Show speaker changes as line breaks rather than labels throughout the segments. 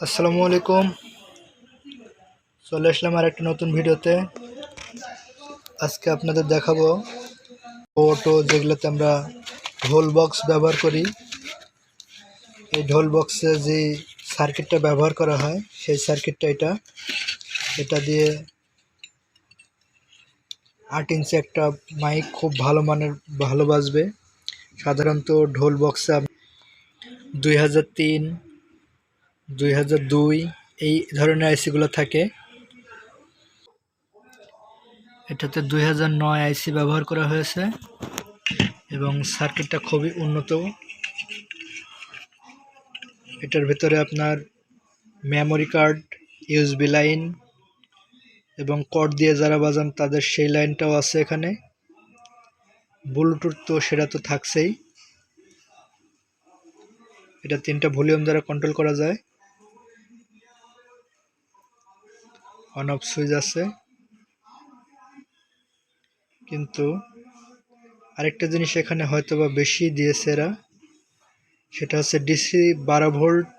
আসসালামু আলাইকুম। চলে আসলাম আর একটা নতুন ভিডিওতে। আজকে আপনাদের দেখাবো অটো যেগুলোতে আমরা ঢোল বক্স ব্যবহার করি। এই ঢোল বক্সে যে সার্কিটটা ব্যবহার করা হয়, সেই সার্কিটটা এটা। এটা দিয়ে আট ইঞ্চি একটা মাইক খুব ভালো মানের, ভালো বাজবে। সাধারণত ঢোল বক্সে দুই হাজার তিন দুই হাজার দুই এই ধরনের আইসিগুলো থাকে। এটাতে দুই হাজার নয় আইসি ব্যবহার করা হয়েছে এবং সার্কিটটা খুবই উন্নত। এটার ভেতরে আপনার মেমোরি কার্ড ইউএসবি লাইন এবং কর্ড দিয়ে যারা বাজান তাদের সেই লাইনটাও আছে এখানে। ব্লুটুথ তো সেটা তো থাকছেই। এটা তিনটা ভলিউম দ্বারা কন্ট্রোল করা যায়। অন অফ সুইচ আছে। কিন্তু আরেকটা জিনিস এখানে হয়তো বা বেশি দিয়েছে এরা, সেটা হচ্ছে ডিসি বারো ভোল্ট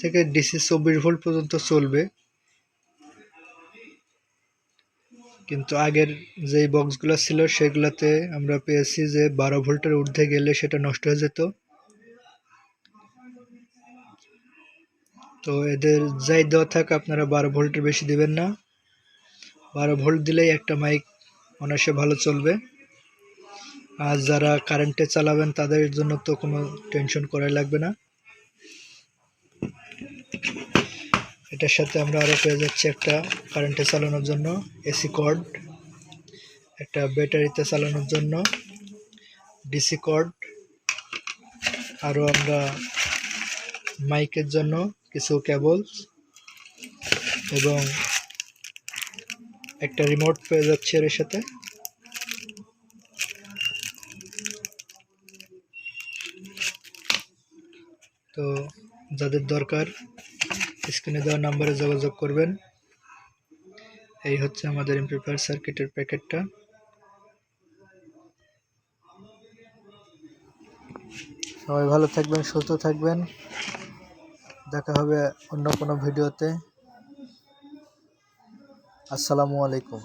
থেকে ডিসি চব্বিশ ভোল্ট পর্যন্ত চলবে। কিন্তু আগের যেই বক্সগুলো ছিল সেগুলোতে আমরা পেয়েছি যে বারো ভোল্টের ঊর্ধ্বে গেলে সেটা নষ্ট হয়ে যেত। তো এদের যাই দেওয়া থাক, আপনারা বারো ভোল্টের বেশি দিবেন না। বারো ভোল্ট দিলেই একটা মাইক অনায়াসে ভালো চলবে। আর যারা কারেন্টে চালাবেন, তাদের জন্য তো কোনো টেনশন করাই লাগবে না। এটার সাথে আমরা আরও পেয়ে যাচ্ছি একটা কারেন্টে চালানোর জন্য এসি কর্ড একটা ব্যাটারিতে চালানোর জন্য ডিসি কর্ড আরও আমরা মাইকের জন্য কিছু কেবলস এবং একটা রিমোট পেয়ে যাচ্ছে এর সাথে। তো যাদের দরকার স্ক্রিনে দেওয়া নাম্বারে যোগাযোগ করবেন। এই হচ্ছে আমাদের এমপ্লিফায়ার সার্কিটের প্যাকেটটা সবাই ভালো থাকবেন, সুস্থ থাকবেন। দেখা হবে অন্য কোনো ভিডিওতে আসসালামু আলাইকুম।